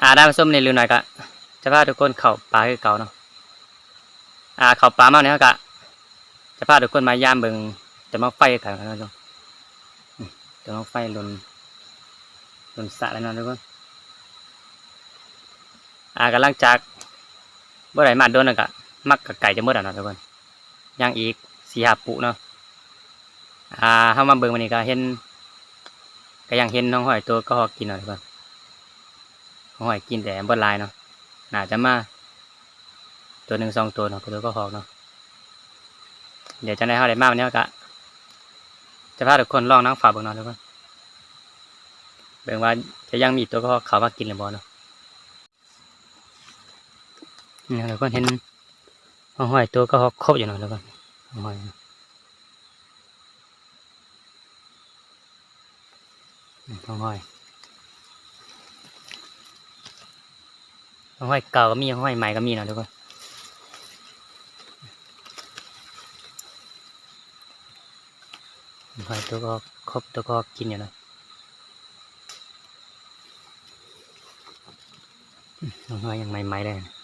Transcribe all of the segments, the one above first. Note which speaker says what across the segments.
Speaker 1: อ่าได้มาส้มในเรือหน่อยก็จะพาทุกคนเข้าป่าคือเก่าเนาะอ่าเข้าป่ามาเนี่ยก็จะพาทุกคนมาย่ามเบิงจะมาไฟกันนะทุกคนจะมาไฟลนลนสะแล้วนะทุกคนอ่ากำลังจากเมื่อไหร่มาโดนแล้วก็มักกับไก่จะหมดแล้วเนะทุกคนย่างอีกสี่หาปุเนาะอ่าเข้ามาเบิงวันนี้ก็เห็นก็ยังเห็นน้องหอยตัวก็หอกินเนาะทุกคน หอยกินแต่บนลายเนาะน่าจะมา ตัวหนึ่งสองตัวเนาะตัวก็หอกเนาะเดี๋ยวจะได้เข้าได้มากวันนี้ก็จะพาทุกคนลองนั่งฝ่าเบิ่งนาะทุกคนเบิ่งว่าจะยังมีตัวก็เขามากินหรือบ่เนาะนี่ทุกคนเห็นหอยตัวก็หอกครบอยู่เนาะทุกคนหอยหอย ห้อยเก่าก็มีห้อยใหม่ก็มีนะทุกคนห้อยตัวก็ครบตัวก็กินอยู่เนาะห้อยยังใหม่ๆเลยนะ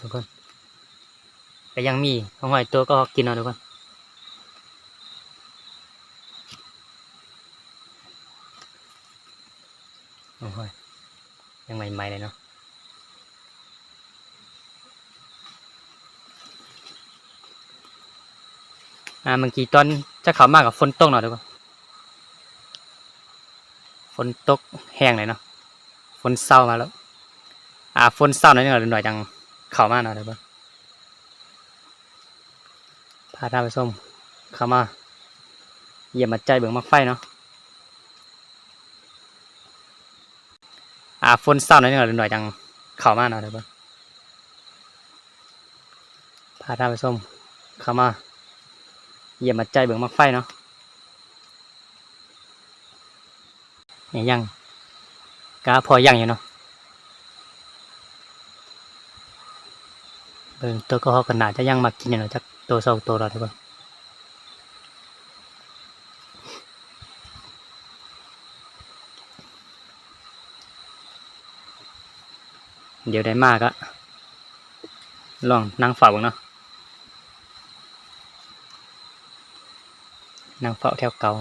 Speaker 1: ทุกคน แต่ยังมีของหอยตัวก็กินเอาทุกคนโอ้ยยังใหม่ๆเลยเนาะอ่าเมื่อกี้ตอนจะเขามากกับฝนตกหน่อยทุกคนฝนตกแห้งเลยเนาะฝนเศร้ามาแล้ว อ่าฝนเศร้าหน่อยหน่อยหน่อยจังเขามากหน่อยทุกคน พาท่านผู้ชมเข้ามาเยี่ยมมาใจเบิ่งมักไฟเนาะอ่าฝนเศร้าหน่อยหน่อยหน่อยจังเข้ามาเนาะเดี๋ยวพาท่านผู้ชมเข้ามาเยี่ยมมาใจเบิ่งมักไฟเนาะเนี่ยยังกาพอยังอยู่เนาะเบิ่งตัวก็ฮอกกันหนาจะยังมากินอยู่เนาะจัก ตัวสองตัวเราทุกคนเดี๋ยวได้มากอะลองนั่งเฝ้าเบิ่งเนาะนั่งเฝ้าแถวเก่า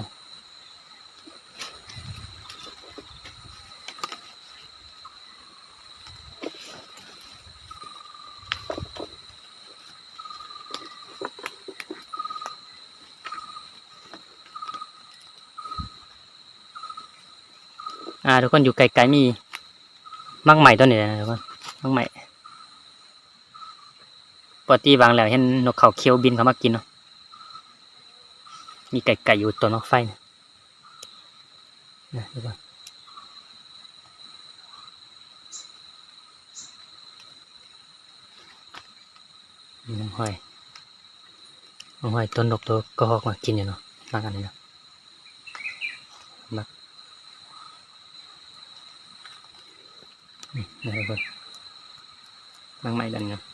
Speaker 1: อ่าทุกคนอยู่ไกลๆมีมักใหม่ตัวนี้นะทุกคนมักใหม่ปกติบางแล้วเห็นนกเขาเคี้ยวบินเขามากินเนาะมีไก่ๆอยู่ตัวนกไฟนะนะทุกคนมีน้ำหอยน้ำหอยต้นนกตัวก็ฮอกมากินอยู่เนาะมากอันนี้เนาะมัก นี่นะทุกค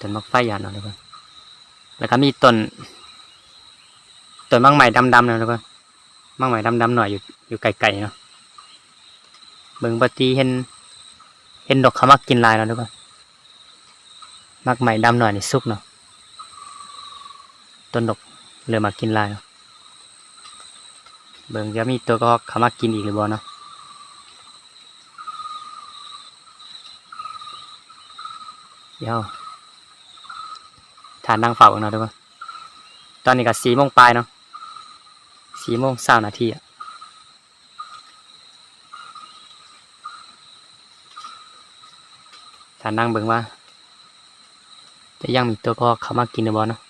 Speaker 1: ต้นมักไฟยันเนาะทุกคนแล้วก็มีต้นต้นมังใหม่ดำๆเนาะทุกคนมังใหม่ดำๆหน่อยอยู่อยู่ไกลๆเนาะเบิ่งปฏิเห็น เห็นดอกเขามักกินลายเนาะทุกคนมักใหม่ดำหน่อยนี่สุกเนาะต้นดอกเริ่มากินลายเนาะเบิ่งจะมีตัวก็เขามักกินอีกหรือบ่เนาะเดี๋ยวานนั่งเฝ้ากันเนาะทุกคนตอนนี้ก็สี่โมงปลายเนาะสี่โมงสามนาทีอะฐานนั่งเบิ่งว่า จะยังมีตัวก็เขามากินหรือบ่เนาะ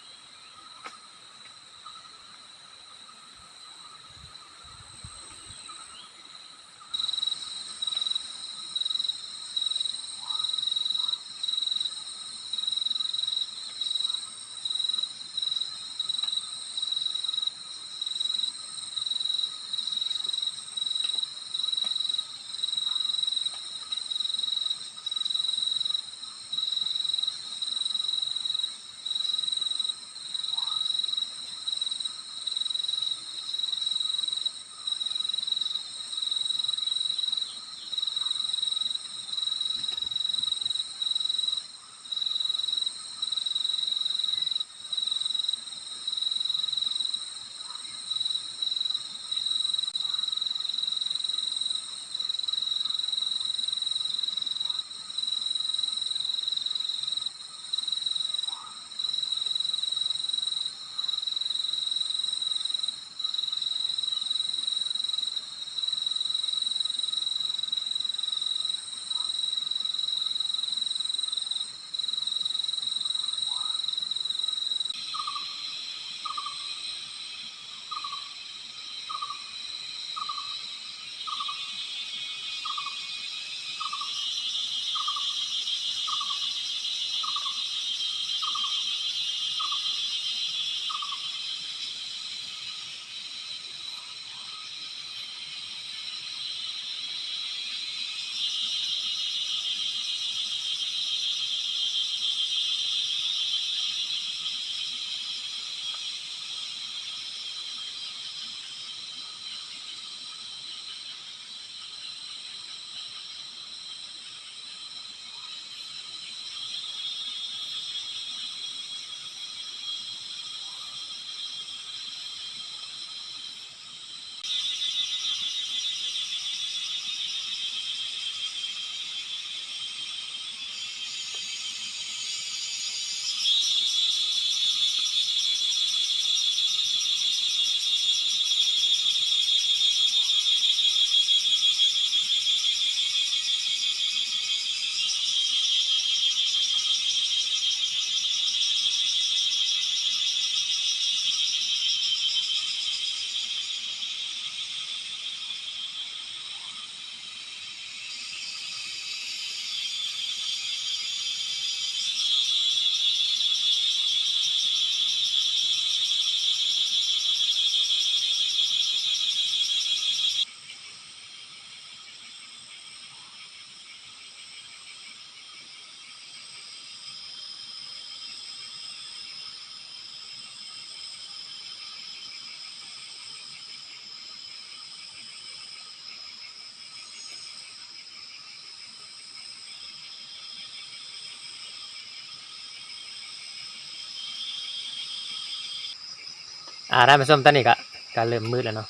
Speaker 1: อ่าท่านผู้ชมตอนนี้ก็ก็เริ่มมืดแล้วเนาะ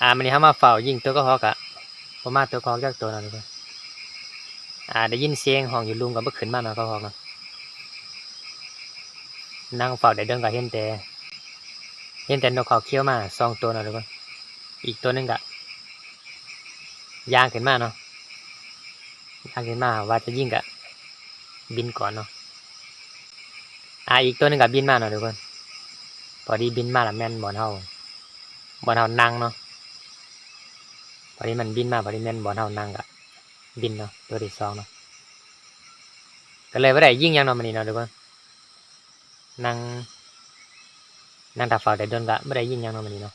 Speaker 1: อ่ามันนี้เขามาเฝ้ายิงตัวก็ฮอกอะประมาตัวก็ฮอกจากตัวนาะทุกคนอ่าได้ยินเสียงห้องอยู่ลุงก็บ่ขึ้นมาเนาะก็ฮอกเนาะนั่งเฝ้าได้เดินก็เห็นแต่เห็นแต่นกเขาเคี้ยวมาสองตัวเนาะทุกคนอีกตัวหนึงก็ย่างขึ้นมาเนาะย่างขึ้นมาว่าจะยิงก็บินก่อนเนาะอ่าอีกตัวหนึงก็บินมาเนาะทุกคน พอดีบินมาและแม่นบอลเฮาบอลเฮานั่งเนาะพอดีมันบินมาพอดีแม่นบอลเฮานั่งกะบินเนาะตัวที่สองเนาะก็เลยว่าได้ยิ่งยังนอนมันนี่เนาะทุกคนนั่งนั่งตาฝาแต่โดนกะไม่ได้ยิ่งยังนอนมันนี่เนาะ